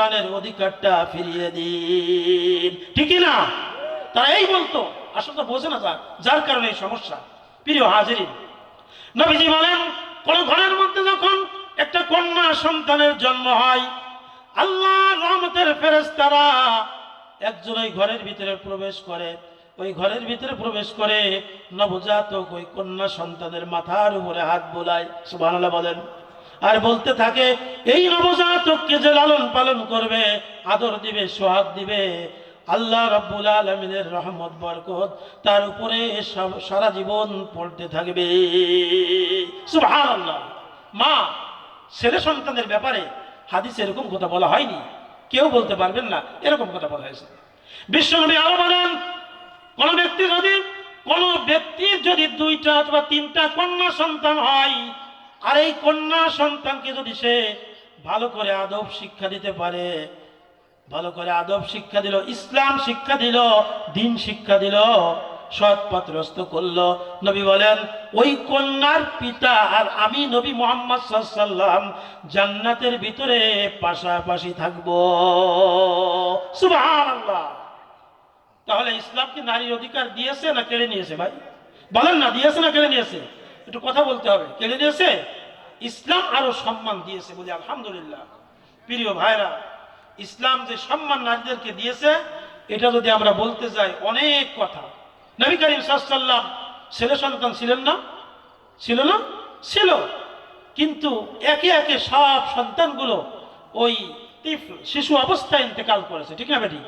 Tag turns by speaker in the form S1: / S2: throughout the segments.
S1: সন্তানের অধিকারটা ফিরিয়ে দিন। ঠিকই না? তারা এই বলতো, আসলে তো বোঝে না যার কারণে এই সমস্যা। প্রিয় হাজিরিন, নবীজি বলেন, কোন ঘরের মধ্যে যখন একটা কন্যা সন্তানের জন্ম হয়, আল্লাহ রহমতের ফেরেশতারা একজন ওই ঘরের ভিতরে প্রবেশ করে। ওই ঘরের ভিতরে প্রবেশ করে নবজাতক ওই কন্যা সন্তানের মাথার উপরে হাত বোলায়। সুবহানাল্লাহ বলেন। আর বলতে থাকে, এই নবজাতককে যে লালন পালন করবে, আদর দিবে, সোহাগ দিবে, আল্লাহ রাব্বুল আলমিনের রহমত, বরকত, তার উপরে সারা জীবন পড়তে থাকবে। সুবহানাল্লাহ। মা, ছেলে সন্তানের ব্যাপারে হাদিস এরকম কথা বলা হয়নি। কেউ বলতে পারবেন না, এরকম কথা বলা হয়েছে। বিশ্বনবী আরও বলেন, কোন ব্যক্তি যদি, কোন ব্যক্তির যদি দুইটা অথবা তিনটা কন্যা সন্তান হয় আর এই কন্যা সন্তানকে যদি সে ভালো করে আদব শিক্ষা দিতে পারে, ভালো করে আদব শিক্ষা দিল, ইসলাম শিক্ষা দিল, দিন শিক্ষা দিল, সৎ করল, নবী বলেন, ওই কন্যার পিতা আর আমি নবী মোহাম্মদ সাল্লাম জান্নাতের ভিতরে পাশাপাশি থাকব। সুবহানাল্লাহ। তাহলে ইসলাম কি নারীর অধিকার দিয়েছে না কেড়ে নিয়েছে ভাই? বলেন না, দিয়েছে না কেড়ে নিয়েছে? একটু কথা বলতে হবে। কেড়ে নিয়েছে ইসলাম আরও সম্মান দিয়েছে বলি আলহামদুলিল্লাহ। প্রিয় ভাইরা, ইসলাম যে সম্মান নারীদেরকে দিয়েছে, এটা যদি আমরা বলতে যাই, অনেক কথা। নবী করিম সাল্লাম ছেলে সন্তান ছিলেন না? ছিল না? ছিল। কিন্তু একে একে সব সন্তানগুলো ওই শিশু অবস্থায় ইন্তেকাল করেছে। ঠিক না বেটি?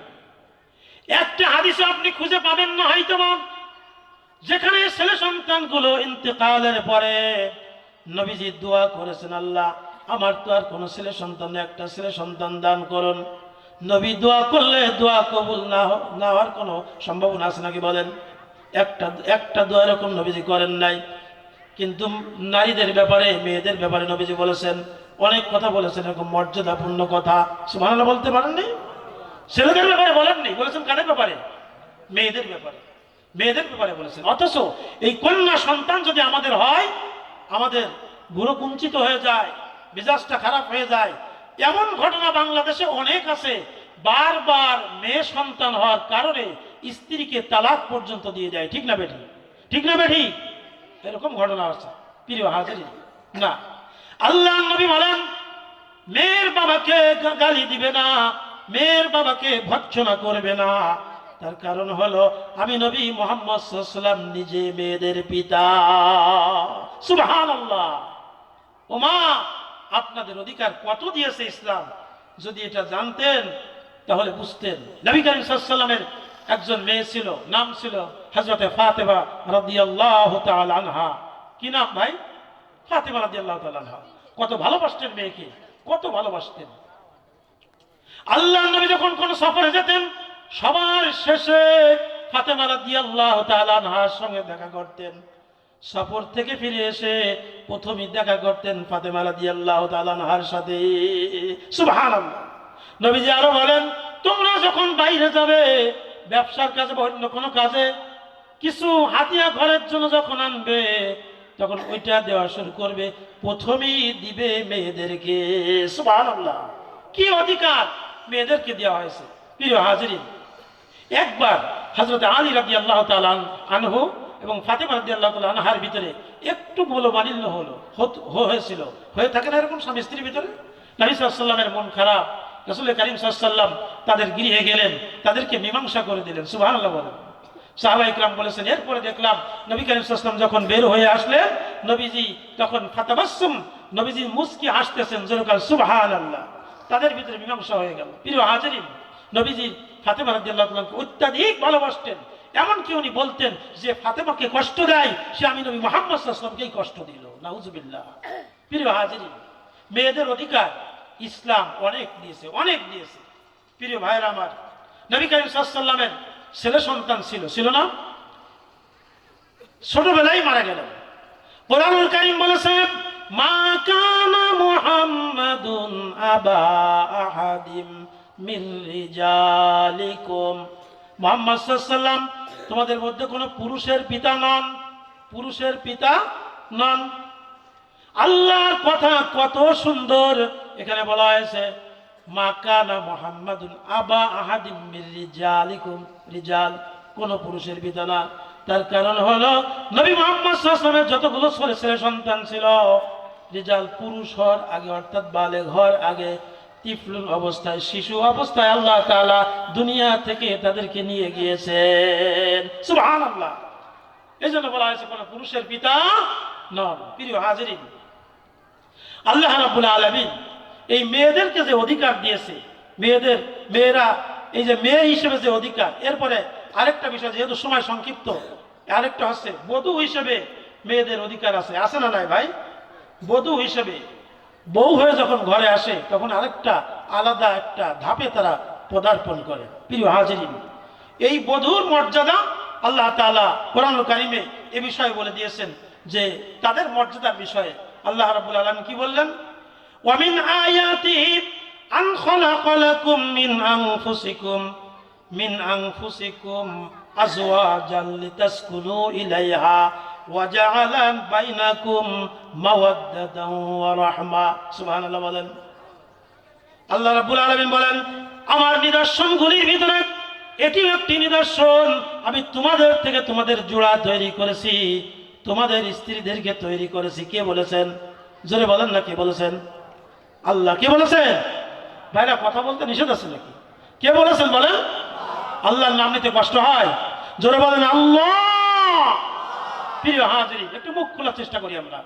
S1: একটা হাদিসে আপনি খুঁজে পাবেন না হয়তো যেখানে ছেলে সন্তানগুলো ইন্তেকালের পরে নবীজি দোয়া করেছেন, আল্লাহ, আমার তো আর কোনো ছেলে সন্তান একটা ছেলে সন্তান দান করুন। নবী দোয়া করলে দোয়া কবুল না না হওয়ার কোনো সম্ভাবনা আছে নাকি বলেন? একটা একটা দোয়া এরকম নবীজি করেন নাই। কিন্তু নারীদের ব্যাপারে, মেয়েদের ব্যাপারে নবীজি বলেছেন, অনেক কথা বলেছেন, এরকম মর্যাদাপূর্ণ কথা। সুবহানাল্লাহ বলতে পারেননি? ছেলেদের ব্যাপারে বলেননি? বলেছেন কাদের ব্যাপারে? মেয়েদের ব্যাপারে। মেয়েদের ব্যাপারে বলেছেন। অথচ এই কন্যা সন্তান যদি আমাদের হয়, আমাদের বুড়ো কুঞ্চিত হয়ে যায়, মেজাজটা খারাপ হয়ে যায়, এমন ঘটনা বাংলাদেশে অনেক আছে। বারবার মেয়ে সন্তান হওয়ার কারণে স্ত্রীকে তালাক পর্যন্ত দিয়ে যায় ঠিক না বেঠি ঠিক না বেঠি এরকম ঘটনা আছে। প্রিয় হাজারি, না। আল্লাহ নবী বলেন, মেয়ের বাবাকে গালি দিবে না, মেয়ের বাবাকে ভৎসনা করবে না। তার কারণ হলো, আমি নবী মোহাম্মদ সাল্লাম নিজে মেয়েদের পিতা। সুবহান আল্লাহ ও মা আপনাদের অধিকার কত দিয়েছে ইসলাম? যদি এটা জানতেন, তাহলে বুঝতেন। নবী করিম সাল্লামের একজন মেয়ে ছিল, নাম ছিল হজরতে ফাতেমা রাদিয়াল্লাহু তাআলা আনহা। কি নাম ভাই? ফাতেমা রাদিয়াল্লাহু তাআলা আনহা। কত ভালোবাসতেন মেয়েকে, কত ভালোবাসতেন। আল্লাহ নবী যখন কোন সফরে যেতেন সবার শেষে ফাতেমা রাদিয়াল্লাহু তাআলা আনহার সঙ্গে দেখা করতেন। সফর থেকে ফিরে এসে প্রথমেই দেখা করতেন ফাতেমা রাদিয়াল্লাহু তাআলা আনহার সাথে। সুবহানাল্লাহ। নবীজি আরও বলেন, তোমরা যখন বাইরে যাবে, ব্যবসার কাজে বা অন্য কোনো কাজে, কিছু হাতিয়া ঘরের জন্য যখন আনবে, তখন ওইটা দেওয়া শুরু করবে। প্রথমেই দিবে মেয়েদেরকে। সুবহানাল্লাহ। কি অধিকার মেয়েদেরকে দেওয়া হয়েছে? প্রিয় হাজিরিন একবার হজরত আলী রাজি আল্লাহ আনহু এবং ফাতেমা রাজি আল্লাহ আনহার ভিতরে একটু মনোমালিন্য হলো হয়েছিল। হয়ে থাকে না এরকম স্বামী স্ত্রীর ভিতরে? নবী সাল্লামের মন খারাপ, রসুল করিম সাল্লাম তাদের গৃহে গেলেন, তাদেরকে মীমাংসা করে দিলেন সুবাহ বলেন। সাহাবা ইকরাম বলেছেন, এরপরে দেখলাম নবী করিম সাল্লাম যখন বের হয়ে আসলেন, নবীজি তখন ফাতাবাসুম নবীজি মুস্কি হাসতেছেন যেরকম সুবহান আল্লাহ তাদের ভিতরে মীমাংসা হয়ে গেল। প্রিয় হাজারিন নবীজি ফাতেমা রাদিয়াল্লাহু অত্যাধিক ভালোবাসতেন। এমনকি উনি বলতেন যে ফাতেমাকে কষ্ট দেয়, সে আমি নবী মোহাম্মদ কষ্ট দিল। নাউজুবিল্লাহ। প্রিয় হাজির মেয়েদের অধিকার ইসলাম অনেক দিয়েছে অনেক দিয়েছে। প্রিয় ভাইয়ের আমার, নবী করিম সাল্লামের ছেলে সন্তান ছিল ছিল না? ছোটবেলায় মারা গেলেন। কোরআনুল কারীম বলেছেন, মা কানা মুহাম্মাদুন আবা আহাদিম। মিন তোমাদের মধ্যে কোনো পুরুষের পিতা নন? পুরুষের পিতা নন। আল্লাহর কথা কত সুন্দর। এখানে বলা হয়েছে আবা আহাদিম রিজালিকুম। রিজাল পুরুষের পিতা না। তার কারণ হলো, নবী যতগুলো ছেলে সন্তান ছিল, রিজাল পুরুষ হওয়ার আগে অর্থাৎ বালেগ হওয়ার আগে অবস্থায়, শিশু অবস্থায় আল্লাহ তাআলা দুনিয়া থেকে তাদেরকে নিয়ে গিয়েছেন। সুবহানাল্লাহ। এই জন্য বলা হয়েছে, কোন পুরুষের পিতা নন, প্রিয় হাজিরিন। আল্লাহ রাব্বুল আলামিন এই মেয়েদেরকে যে অধিকার দিয়েছে, মেয়েদের, মেয়েরা, এই যে মেয়ে হিসেবে যে অধিকার, এরপরে আরেকটা বিষয়, যেহেতু সময় সংক্ষিপ্ত, আরেকটা হচ্ছে, বধূ হিসেবে মেয়েদের অধিকার আছে। আছে না নাই ভাই? বধূ হিসেবে বউ হয়ে যখন ঘরে আসে, তখন আরেকটা আলাদা একটা ধাপে তারা পদার্পণ করে। প্রিয় হাজিরিন, এই বধূর মর্যাদা আল্লাহ তাআলা কোরআন কারিমে এ বিষয়ে বলে দিয়েছেন যে, তাদের মর্যাদার বিষয়ে আল্লাহ রাব্বুল আলামিন কি বললেন? ওয়ামিন আয়াতিহি আন মিন আনফুসিকুম মিন আনফুসিকুম আজওয়াজান লিতাসকুনু ইলাইহা। জাআলা বাইনাকুম মাওয়াদ্দাতান ওয়া রাহমা সুবহানাল্লাহ বলেন। আল্লাহ রাব্বুল আলামিন বলেন, আমার নিদর্শনগুলির ভিতরে এটিও একটি নিদর্শন। আমি তোমাদের থেকে তোমাদের জোড়া তৈরি করেছি, তোমাদের স্ত্রীদেরকে তৈরি করেছি। কে বলেছেন? জোরে বলেন না কে বলেছেন? আল্লাহ কে বলেছেন? ভাইরা, কথা বলতে নিষেধ আছে নাকি? কে বলেছেন বলেন? আল্লাহর নাম নিতে কষ্ট হয়। জোরে বলেন, আল্লাহ প্রিয় হাজিরি, একটু মুখ খোলার চেষ্টা করি আমরা।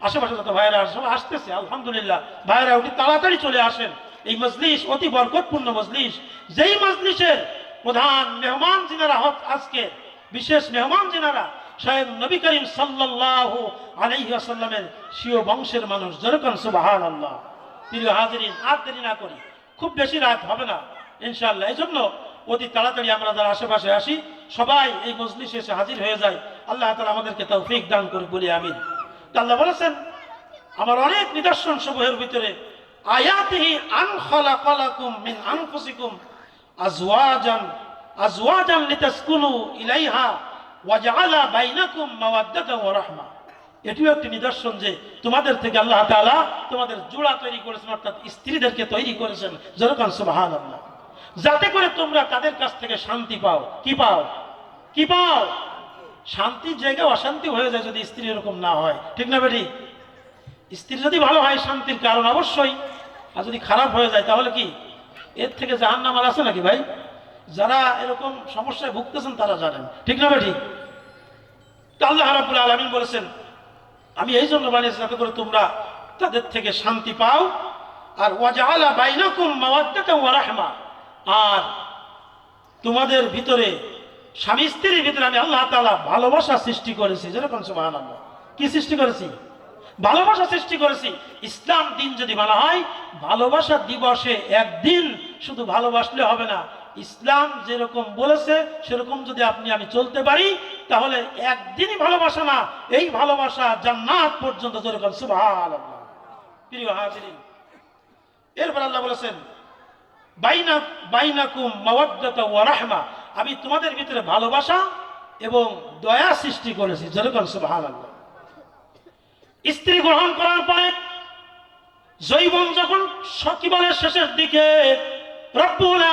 S1: আশেপাশে যত ভাইরা সব আসতেছে, আলহামদুলিল্লাহ। ভাইরা উঠি তাড়াতাড়ি চলে আসেন। এই মজলিস অতি বরকতপূর্ণ মজলিস। যেই মজলিসের প্রধান মেহমান যিনারা হত আজকে, বিশেষ মেহমান যিনারা, স্বয়ং নবী করিম আলাইহি ওয়াসাল্লামের স্বীয় বংশের মানুষ। যেরকম সুবহানাল্লাহ। প্রিয় হাজিরিন, আর দেরি না করি। খুব বেশি রাত হবে না, ইনশাআল্লাহ। এই জন্য অতি তাড়াতাড়ি আমরা যারা আশেপাশে আসি সবাই এই মজলিসে এসে হাজির হয়ে যায়। আল্লাহ তালা আমাদেরকে তৌফিক দান করে বলি আমিন। তা আল্লাহ বলেছেন, আমার অনেক নিদর্শন সমূহের ভিতরে, আয়াতিহি আন খালাকালাকুম মিন আনফুসিকুম আজওয়াজান আজওয়াজান লিতাসকুনু ইলাইহা ওয়া জাআলা বাইনাকুম ওয়া রাহমা। এটিও একটি নিদর্শন যে তোমাদের থেকে আল্লাহ তাআলা তোমাদের জোড়া তৈরি করেছেন, অর্থাৎ স্ত্রীদেরকে তৈরি করেছেন। যেরকম সুবহানাল্লাহ। যাতে করে তোমরা তাদের কাছ থেকে শান্তি পাও। কি পাও? কি পাও? শান্তির জায়গায় অশান্তি হয়ে যায় যদি স্ত্রী এরকম না হয়। ঠিক না বেটি? স্ত্রী যদি ভালো হয় শান্তির কারণ অবশ্যই। আর যদি খারাপ হয়ে যায় তাহলে কি? এর থেকে জাহান নামার আছে নাকি ভাই? যারা এরকম সমস্যায় ভুগতেছেন তারা জানেন। ঠিক না বেটি? আল্লাহ রাবুল আলমিন বলেছেন, আমি এই জন্য বানিয়েছি যাতে করে তোমরা তাদের থেকে শান্তি পাও। আর ওয়াজালা বাইনাকুম মাওয়াদ্দাতান ওয়া রাহমা। আর তোমাদের ভিতরে স্বামী স্ত্রীর ভিতরে আমি আল্লাহ তাআলা ভালোবাসা সৃষ্টি করেছি। যেরকম সুবহানাল্লাহ। কি সৃষ্টি করেছি? ভালোবাসা সৃষ্টি করেছি। ইসলাম দিন যদি বলা হয়, ভালোবাসা দিবসে একদিন শুধু ভালোবাসলে হবে না। ইসলাম যেরকম বলেছে, সেরকম যদি আপনি আমি চলতে পারি, তাহলে একদিনই ভালোবাসা না, এই ভালোবাসা জান্নাত পর্যন্ত যেরকম সুবহানাল্লাহ। প্রিয় হাজিরিন, এরপর আল্লাহ বলেছেন বাইনা, বাইনাকুম আমি তোমাদের ভিতরে ভালোবাসা এবং দয়া সৃষ্টি করেছি। স্ত্রী গ্রহণ করার পরে জৈবন যখন সকিবলের শেষের দিকে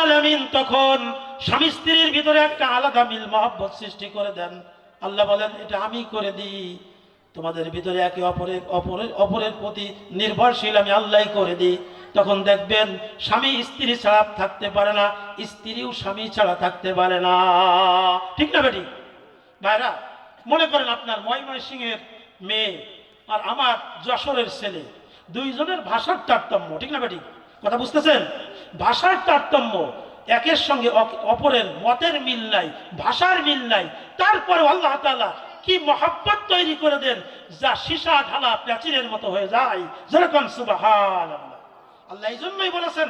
S1: আলামিন তখন স্বামী স্ত্রীর ভিতরে একটা আলাদা মিল, মহব্বত সৃষ্টি করে দেন। আল্লাহ বলেন, এটা আমি করে দিই। তোমাদের ভিতরে একে অপরের অপরের অপরের প্রতি নির্ভরশীল আমি আল্লাহ করে দিই। তখন দেখবেন স্বামী স্ত্রী ছাড়া থাকতে পারে না, স্ত্রীও স্বামী ছাড়া থাকতে পারে না। ঠিক না বেটি? ভাইরা, মনে করেন আপনার ময়ময় সিংহের মেয়ে আর আমার যশোরের ছেলে, দুইজনের ভাষার তারতম্য, ঠিক না বেটি? কথা বুঝতেছেন? ভাষার তারতম্য, একের সঙ্গে অপরের মতের মিল নাই, ভাষার মিল নাই। তারপরে আল্লাহ তাআলা কি মহাব্বত তৈরি করে দেন, যা সীসা ঢালা প্রাচীরের মতো হয়ে যায়। যেরকম সুবাহান আল্লাহ এই জন্যই বলেছেন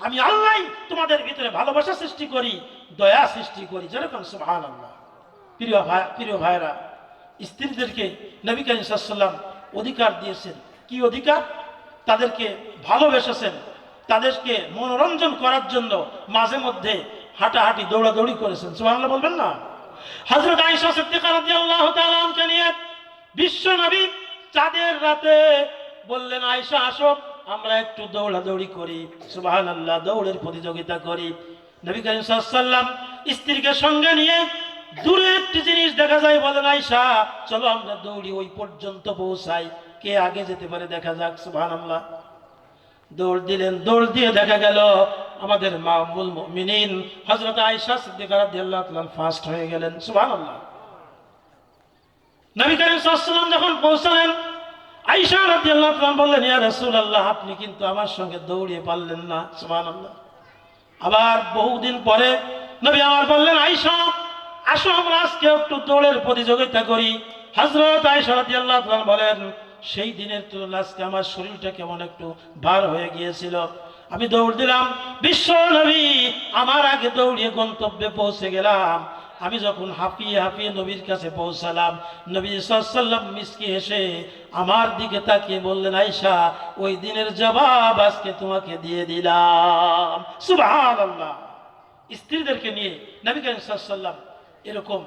S1: আমি আল্লাহ তোমাদের ভিতরে ভালোবাসা সৃষ্টি করি, দয়া সৃষ্টি করি। যেরকম সুবহানাল্লাহ। প্রিয় ভাই, প্রিয় ভাইরা স্ত্রীদেরকে নবী করিম সাল্লাম অধিকার দিয়েছেন। কি অধিকার? তাদেরকে ভালোবেসেছেন। তাদেরকে মনোরঞ্জন করার জন্য মাঝে মধ্যে হাঁটাহাঁটি, দৌড়াদৌড়ি করেছেন। সুবহানাল্লাহ বলবেন না? হযরত আয়েশা সিদ্দিকা রাদিয়াল্লাহু তাআলা আনকে বিশ্ব নবী চাঁদের রাতে বললেন আয়সা আসো, আমরা একটু দৌড়াদৌড়ি করি সুবাহান আল্লাহ দৌড়ের প্রতিযোগিতা করি। নবী করিম সাল্লাম স্ত্রীকে সঙ্গে নিয়ে দূরে একটি জিনিস দেখা যায়, বলেন আয়সা চলো, আমরা দৌড়ি, ওই পর্যন্ত পৌঁছাই, কে আগে যেতে পারে দেখা যাক সুবাহান আল্লাহ দৌড় দিলেন, দৌড় দিয়ে দেখা গেল, আমাদের মাহমুল মিনিন হজরত আয়সা সিদ্দিকা রাদিয়াল্লাহু তাআলা ফার্স্ট হয়ে গেলেন, সুবহানাল্লাহ। নবী করিম সাল্লাল্লাহু যখন পৌঁছালেন আয়সা রাদিয়াল্লাহু তাআলা বললেন, ইয়া রাসূলুল্লাহ, আপনি কিন্তু আমার সঙ্গে দৌড়িয়ে পারলেন না। সুবহানাল্লাহ। আবার বহুদিন পরে নবী আমার বললেন আয়সা আসো, আমরা আজকে একটু দৌড়ের প্রতিযোগিতা করি। হজরত আয়সা রাদিয়াল্লাহু তাআলা বলেন, সেই দিনের তুলনায় আজকে আমার শরীরটা কেমন একটু ভার হয়ে গিয়েছিল। আমি দৌড় দিলাম। বিশ্ব নবী, আমার আগে দৌড়িয়ে গন্তব্যে পৌঁছে গেলাম। আমি যখন হাঁপিয়ে হাঁপিয়ে নবীর কাছে পৌঁছালাম, নবী সাল্লাম মিসকি হেসে আমার দিকে তাকিয়ে বললেন আয়সা ওই দিনের জবাব আজকে তোমাকে দিয়ে দিলাম। সুবহানাল্লাহ। স্ত্রীদেরকে নিয়ে নবী করিম সাল্লাম এরকম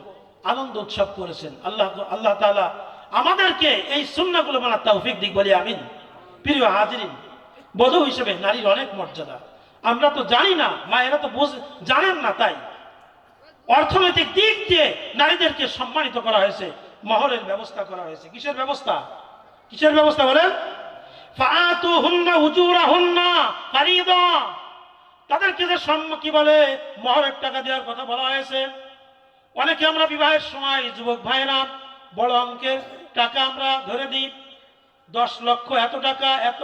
S1: আনন্দ উৎসব করেছেন। আল্লাহ আল্লাহ তাআলা আমাদেরকে এই সুন্নাগুলো মানার তৌফিক দিক, বলি আমিন। প্রিয় হাজিরিন, বধূ হিসেবে নারীর অনেক মর্যাদা। আমরা তো জানি না, মায়েরা তো বুঝ, জানেন না তাই। অর্থনৈতিক দিক দিয়ে নারীদেরকে সম্মানিত করা হয়েছে মহরের ব্যবস্থা করা হয়েছে। কিসের ব্যবস্থা? কিসের ব্যবস্থা বলেন? তাদেরকে যে কি বলে মহরের টাকা দেওয়ার কথা বলা হয়েছে। অনেকে আমরা বিবাহের সময়, যুবক ভাইরা বড় অঙ্কের টাকা আমরা ধরে দিই। দশ লক্ষ এত টাকা, এত।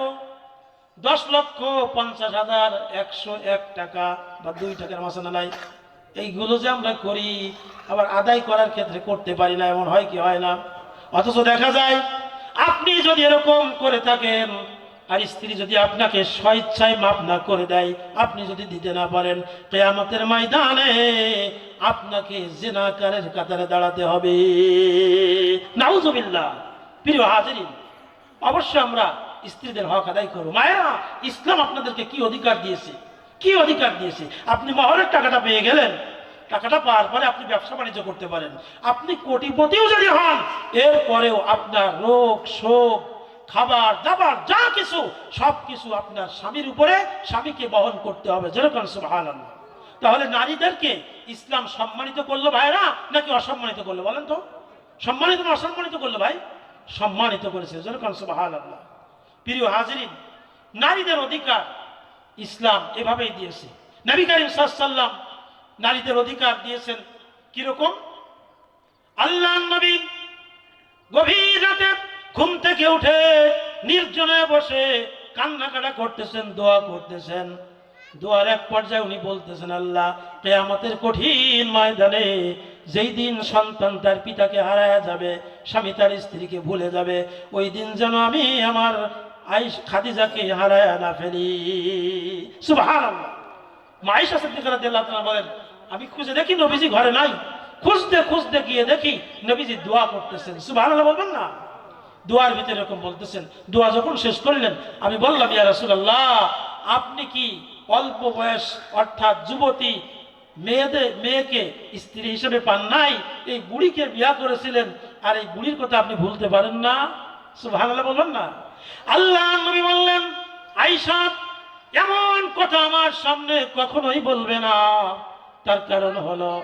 S1: দশ লক্ষ পঞ্চাশ হাজার একশো এক টাকা বা দুই টাকার মাসানা নাই। এইগুলো যে আমরা করি, আবার আদায় করার ক্ষেত্রে করতে পারি না, এমন হয় কি হয় না? অথচ দেখা যায়, আপনি যদি এরকম করে থাকেন, আর স্ত্রী যদি আপনাকে স্বেচ্ছায় মাপ না করে দেয়, আপনি যদি দিতে না পারেন, কেয়ামতের ময়দানে আপনাকে জেনাকারের কাতারে দাঁড়াতে হবে। নাউজুবিল্লাহ। প্রিয় হাজিরিন, অবশ্যই আমরা স্ত্রীদের হক আদায় করব। মায়েরা, ইসলাম আপনাদেরকে কি অধিকার দিয়েছে? কি অধিকার দিয়েছে? আপনি মহরের টাকাটা পেয়ে গেলেন। টাকাটা পাওয়ার পরে আপনি ব্যবসা বাণিজ্য করতে পারেন। আপনি কোটিপতিও যদি হন, এরপরেও আপনার রোগ, শোক, খাবার, দাবার, যা কিছু, সব কিছু আপনার স্বামীর উপরে স্বামীকে বহন করতে হবে। যেরকম সুবাহান তাহলে নারীদেরকে ইসলাম সম্মানিত করল ভাইরা নাকি অসম্মানিত করল? বলেন তো। সম্মানিত না অসম্মানিত করল ভাই? সম্মানিত করেছে। যেরকম সুবাহান প্রিয় হাজিরিন, নারীদের অধিকার ইসলাম এভাবেই দিয়েছে। নবী করিম সাল্লাম নারীদের অধিকার দিয়েছেন কীরকম? আল্লাহ নবী গভীর রাতে ঘুম থেকে উঠে নির্জনে বসে কান্নাকাটা করতেছেন, দোয়া করতেছেন। দোয়ার এক পর্যায়ে উনি বলতেছেন, আল্লাহ, কেয়ামতের কঠিন ময়দানে যেই দিন সন্তান তার পিতাকে হারায়া যাবে, স্বামী তার স্ত্রীকে ভুলে যাবে, ওই দিন যেন আমি আমার খাদিজাকে হারায়া না ফেলি। সুবহানাল্লাহ। মাইশা তাআলা বলেন, আমি খুঁজে দেখি, নবীজি ঘরে নাই। খুঁজতে খুঁজতে গিয়ে দেখি নবীজি দোয়া করতেছেন। সুবহানাল্লাহ বলবেন না? দোয়ার ভিতরে এরকম বলতেছেন। দোয়া যখন শেষ করলেন, আমি বললাম, ইয়া রাসূলুল্লাহ, আপনি কি অল্প বয়স অর্থাৎ যুবতী মেয়েদের মেয়েকে স্ত্রী হিসেবে পান নাই? এই বুড়িকে বিয়া করেছিলেন, আর এই বুড়ির কথা আপনি ভুলতে পারেন না? সুবহানাল্লাহ বলবেন না। আল্লাহ নবী বললেন আইসা এমন কথা আমার সামনে কখনোই বলবে না। তার কারণ হলো,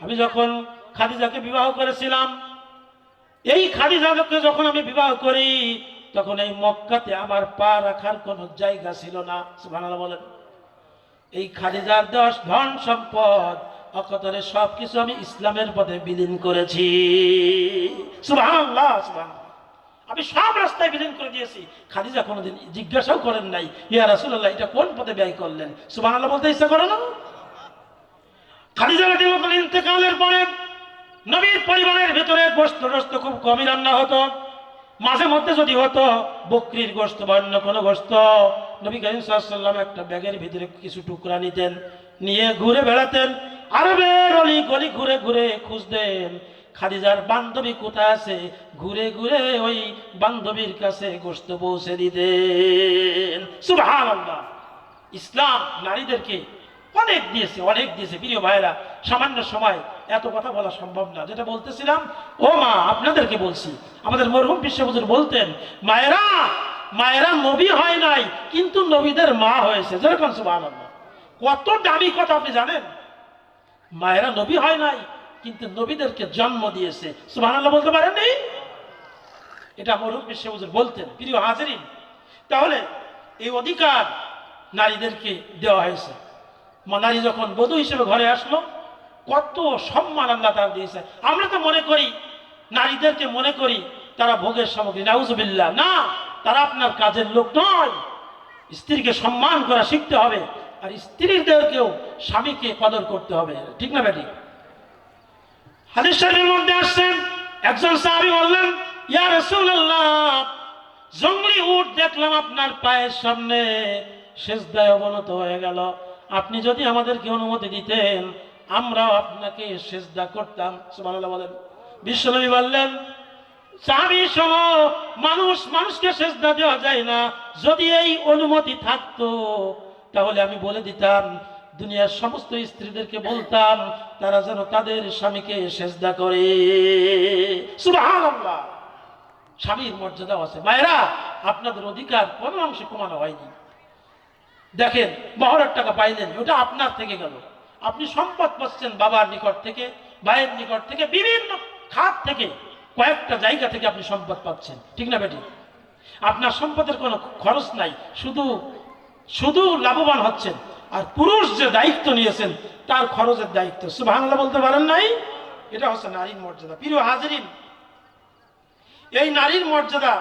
S1: আমি যখন খাদিজাকে বিবাহ করেছিলাম, এই খাদিজাকে যখন আমি বিবাহ করি, তখন এই মক্কাতে আমার পা রাখার কোনো জায়গা ছিল না। সুবহানাল্লাহ বলেন। এই খাদিজার দশ ধন সম্পদ অকতরে সবকিছু আমি ইসলামের পথে বিলীন করেছি। সুবহানাল্লাহ সুবহানাল্লাহ। আমি সব রাস্তায় বিলীন করে দিয়েছি। খাদিজা কোনোদিন জিজ্ঞাসাও করেন নাই, ইয়া রাসূলুল্লাহ, এটা কোন পথে ব্যয় করলেন? সুবহানাল্লাহ বলতে ইচ্ছা করে না? খাদিজা তাআলা ইন্তেকালের পরে নবীর পরিবারের ভেতরে গোস্ত টোস্ত খুব কমই রান্না হতো। মাঝে মধ্যে যদি হতো, বকরির গোস্ত বা অন্য কোনো গোস্ত নবী করিম সাল্লাম একটা ব্যাগের ভিতরে কিছু টুকরা নিতেন, নিয়ে ঘুরে বেড়াতেন। আরবের অলি গলি ঘুরে ঘুরে খুঁজতেন খাদিজার বান্ধবী কোথায় আছে? ঘুরে ঘুরে ওই বান্ধবীর কাছে গোস্ত পৌঁছে দিতেন। সুবহানাল্লাহ। ইসলাম নারীদেরকে অনেক দিয়েছে অনেক দিয়েছে। প্রিয় ভাইরা সামান্য সময় এত কথা বলা সম্ভব না। যেটা বলতেছিলাম, ও মা, আপনাদেরকে বলছি, আমাদের মরহুম বিশ্ববজুর বলতেন, মায়েরা মায়েরা নবী হয় নাই, কিন্তু নবীদের মা হয়েছে। যেরকম সুবাহ কত দামি কথা আপনি জানেন? মায়েরা নবী হয় নাই কিন্তু নবীদেরকে জন্ম দিয়েছে। সুবাহ বলতে পারেননি এটা মরুম হুজুর বলতেন, প্রিয় হাজারিন, তাহলে এই অধিকার নারীদেরকে দেওয়া হয়েছে। নারী যখন বধূ হিসেবে ঘরে আসলো, কত সম্মান আল্লাহ তার দিয়েছে। আমরা তো মনে করি, নারীদেরকে মনে করি, তারা ভোগের সামগ্রী। নাউজুবিল্লাহ, না, তারা আপনার কাজের লোক নয়। স্ত্রীকে সম্মান করা শিখতে হবে, আর স্ত্রীদেরকেও স্বামীকে কদর করতে হবে। ঠিক না বেটি হাদিস শরীফের মধ্যে আসছেন একজন সাহাবী বললেন, ইয়া রাসূলুল্লাহ, জঙ্গলি উট দেখলাম আপনার পায়ের সামনে, সেজদায় অবনত হয়ে গেল। আপনি যদি আমাদেরকে অনুমতি দিতেন, আমরাও আপনাকে সেজদা করতাম। সুবহানাল্লাহ বলেন। বিশ্বনবী বললেন, সাহাবী সহ মানুষ মানুষকে সেজদা দেওয়া যায় না। যদি এই অনুমতি থাকতো, তাহলে আমি বলে দিতাম দুনিয়ার সমস্ত স্ত্রীদেরকে বলতাম, তারা যেন তাদের স্বামীকে সেজদা করে। স্বামীর মর্যাদা আছে। মায়েরা, আপনাদের অধিকার কোনো অংশে কমানো হয়নি। দেখেন মহরের টাকা পাইলেন, ওটা আপনার থেকে গেল। আপনি সম্পদ পাচ্ছেন বাবার নিকট থেকে ভাইয়ের নিকট থেকে, বিভিন্ন খাত থেকে, কয়েকটা জায়গা থেকে আপনি সম্পদ পাচ্ছেন। ঠিক না বেটি? আপনার সম্পদের কোনো খরচ নাই। শুধু শুধু লাভবান হচ্ছেন। আর পুরুষ যে দায়িত্ব নিয়েছেন, তার খরচের দায়িত্ব। সুবহানাল্লাহ বলতে পারেন নাই? এটা হচ্ছে নারীর মর্যাদা। প্রিয় হাজিরিন, এই নারীর মর্যাদা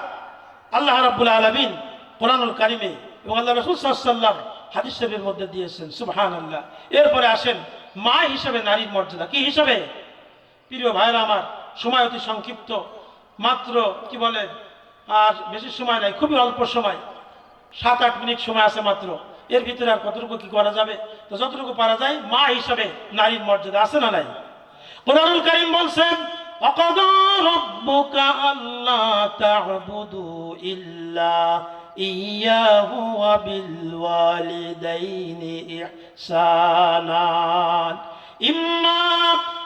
S1: আল্লাহ রাব্বুল আলামিন কোরআনুল কারিমে এবং আল্লাহ রসুল সাল্লাম হাদিস শরীফের মধ্যে দিয়েছেন সুবহান আল্লাহ এরপরে আসেন, মা হিসেবে নারীর মর্যাদা কি হিসাবে? প্রিয় ভাইরা আমার, সময় অতি সংক্ষিপ্ত। মাত্র, কি বলে, আর বেশি সময় নাই, খুবই অল্প সময়। সাত আট মিনিট সময় আছে মাত্র। এর ভিতরে আর কতটুকু কি করা যাবে তো যতটুকু পারা যায় মা হিসাবে নারীর মর্যাদা আছে না নাই কোরআনুল কারীম বলছেন وقضى ربك ألا تعبدوا إلا إياه وبالوالدين إحسانا إما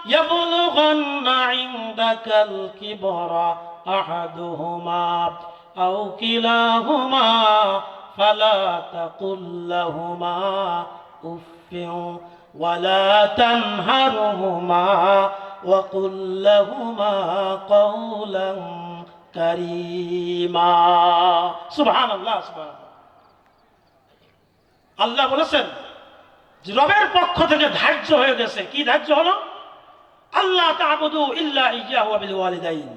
S1: يبلغن عندك الكبر أحدهما أو كلاهما فلا تقل لهما أف ولا تنهرهما وقل لهما قولا كريما سبحان الله سبحان الله আল্লাহ বলেছেন যে রবের পক্ষ থেকে ধার্য হয়ে গেছে কি ধার্য হলো আল্লাহ তাবুদু ইল্লা ইয়্যাহু ওয়া বিল ওয়ালিদাইন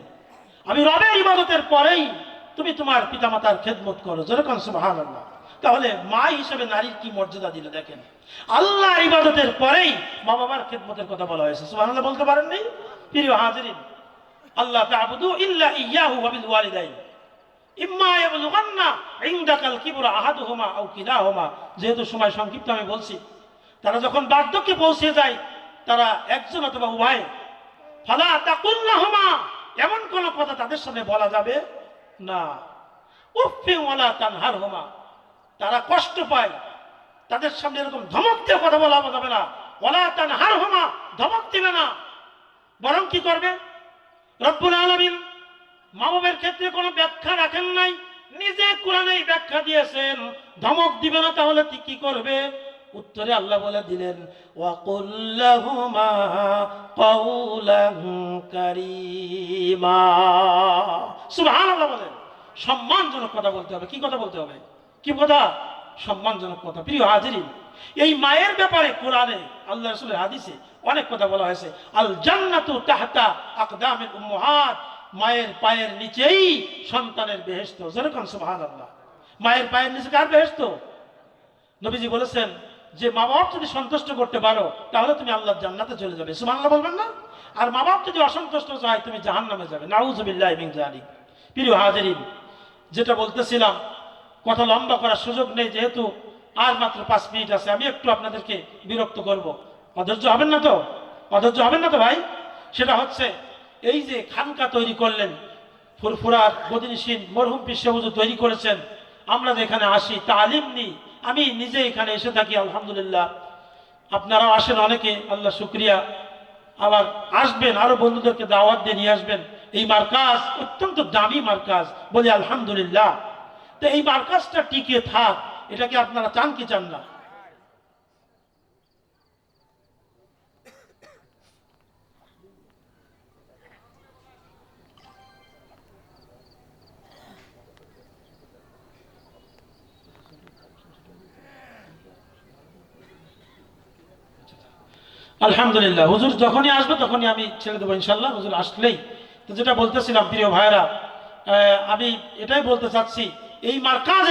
S1: আমি রবের ইবাদতের পরেই তুমি তোমার পিতামাতার খেদমত করো। যেরকম সুবহানাল্লাহ। তাহলে মা হিসেবে নারীর কি মর্যাদা দিলে দেখেন? আল্লাহ ইবাদতের পরেই মা বাবার খেদমতের কথা বলা হয়েছে। সুবহানাল্লাহ বলতে পারেন নাই? প্রিয় হাজিরিন, আল্লাহ তাবুদু ইল্লা ইয়্যাহু ওয়া বিল ওয়ালিদাইন। ইম্মা ইয়াবলুগান্না ইনদাকাল কিবরা আহাদুহুমা আও কিলাহুমা। যেহেতু সময় সংক্ষিপ্ত আমি বলছি, তারা যখন বার্ধক্যে পৌঁছে যায়, তারা একজন অথবা উভয়। ফালা তাকুল্লাহুমা, এমন কোন কথা তাদের সামনে বলা যাবে না। উফি ওয়ালা তানহারহুমা। তারা কষ্ট পায়। তাদের সামনে এরকম ধমক দিয়ে কথা বলা যাবে না। ওয়ালা তানহারহুমা, ধমক দিবে না। বরং কি করবে? রব্বুল আলামিন মা ক্ষেত্রে কোনো ব্যাখ্যা রাখেন নাই। নিজে কোরআনেই ব্যাখ্যা দিয়েছেন। ধমক দিবে না তাহলে কি করবে? উত্তরে আল্লাহ বলে দিলেন বলেন, সম্মানজনক কথা বলতে হবে। কি কথা বলতে হবে? কি কথা? সম্মানজনক কথা। প্রিয় হাজিরিন, এই মায়ের ব্যাপারে কোরআনে আল্লাহ রাসূলের হাদিসে অনেক কথা বলা হয়েছে। আল জান্নাতু তাহতা আকদামিল মায়ের পায়ের নিচেই সন্তানের বেহেস্ত যেরকম সুবহানাল্লাহ। মায়ের পায়ের নিচে কার বেহেস্ত নবীজি বলেছেন যে মা বাপ যদি সন্তুষ্ট করতে পারো, তাহলে তুমি আল্লাহর জান্নাতে চলে যাবে। সুবহানাল্লাহ বলবেন না? আর মা বাপ যদি অসন্তুষ্ট হয়, তুমি জাহান্নামে যাবে। নাউজুবিল্লাহ মিন জালিক প্রিয় হাজিরিন, যেটা বলতেছিলাম, কথা লম্বা করার সুযোগ নেই, যেহেতু আর মাত্র পাঁচ মিনিট আছে। আমি একটু আপনাদেরকে বিরক্ত করব। অধৈর্য হবেন না তো? অধৈর্য হবেন না তো ভাই? সেটা হচ্ছে, এই যে খানকা তৈরি করলেন, ফুরফুরার বদিনসীন মরহুম পিসেবুজু তৈরি করেছেন, আমরা যেখানে আসি, তালিম নিই। আমি নিজে এখানে এসে থাকি, আলহামদুলিল্লাহ। আপনারাও আসেন অনেকে, আল্লাহ শুক্রিয়া। আবার আসবেন, আরও বন্ধুদেরকে দাওয়াত দিয়ে নিয়ে আসবেন। এই মার্কাজ অত্যন্ত দামি মার্কাজ, বলে আলহামদুলিল্লাহ। তো এই মার্কাজটা টিকে থাক এটাকে আপনারা চান কি চান না? আলহামদুলিল্লাহ, হুজুর যখনই আসবে তখনই আমি ছেড়ে দেবো ইনশাল্লাহ হুজুর আসলেই। তো যেটা বলতেছিলাম, প্রিয় ভাইরা আমি এটাই বলতে চাচ্ছি, এই মার্কাজ